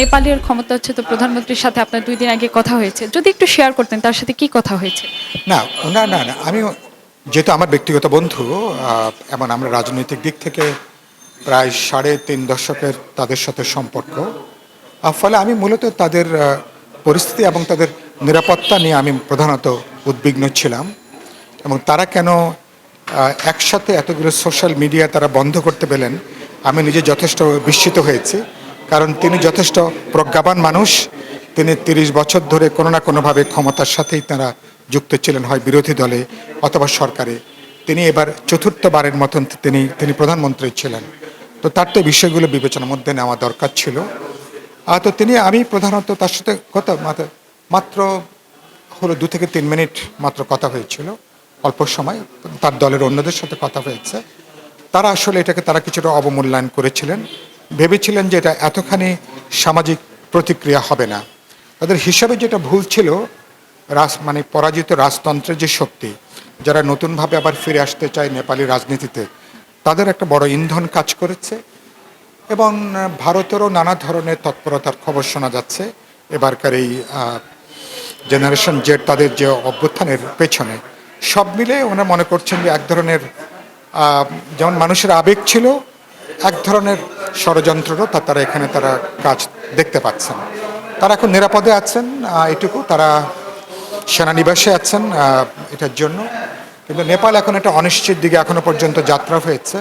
নেপালের ক্ষমতা হচ্ছে তো প্রধানমন্ত্রীর সাথে আপনার দুই দিন আগে কথা হয়েছে। যদি একটু শেয়ার করতেন তার সাথে কি কথা হয়েছে? না না না না, আমি যেহেতু আমার ব্যক্তিগত বন্ধু এমন আমরা রাজনৈতিক দিক থেকে প্রায় সাড়ে তিন দশকের তাদের সাথে সম্পর্ক ফলে আমি মূলত তাদের পরিস্থিতি এবং তাদের নিরাপত্তা নিয়ে আমি প্রধানত উদ্বিগ্ন ছিলাম। এবং তারা কেন একসাথে এতগুলো সোশ্যাল মিডিয়া তারা বন্ধ করতে পেলেন, আমি নিজে যথেষ্ট বিস্মিত হয়েছি। কারণ তিনি যথেষ্ট প্রজ্ঞাবান মানুষ। তিনি তিরিশ বছর ধরে কোনো না কোনোভাবে ক্ষমতার সাথেই তারা যুক্ত ছিলেন হয় বিরোধী দলে অথবা সরকারে। তিনি এবার চতুর্থবারের মতন তিনি তিনি প্রধানমন্ত্রী ছিলেন। তো তার তো বিষয়গুলো বিবেচনার মধ্যে নেওয়া দরকার ছিল। তো তিনি, আমি প্রধানত তার সাথে কথা মাত্র হলো দু থেকে তিন মিনিট মাত্র কথা হয়েছিল, অল্প সময়। তার দলের অন্যদের সাথে কথা হয়েছে। তারা আসলে এটাকে তারা কিছুটা অবমূল্যায়ন করেছিলেন। ভেবেছিলেন যে এটা এতখানি সামাজিক প্রতিক্রিয়া হবে না। তাদের হিসাবে যেটা ভুল ছিল, রাজ মানে পরাজিত রাজতন্ত্রের যে শক্তি, যারা নতুনভাবে আবার ফিরে আসতে চায় নেপালি রাজনীতিতে, তাদের একটা বড় ইন্ধন কাজ করেছে এবং ভারতেরও নানা ধরনের তৎপরতার খবর শোনা যাচ্ছে। এবারকার এই জেনারেশন জেড তাদের যে অভ্যুত্থানের পেছনে, সব মিলে ওনারা মনে করছেন যে এক ধরনের যেমন মানুষের আবেগ ছিল, এক ধরনের ষড়যন্ত্রেরও তারা এখানে তারা কাজ দেখতে পাচ্ছেন। তারা এখন নিরাপদে আছেন এটুকু। তারা সেনানিবাসে আছেন এটার জন্য। কিন্তু নেপাল এখন একটা অনিশ্চিত দিকে এখনও পর্যন্ত যাত্রা হয়েছে।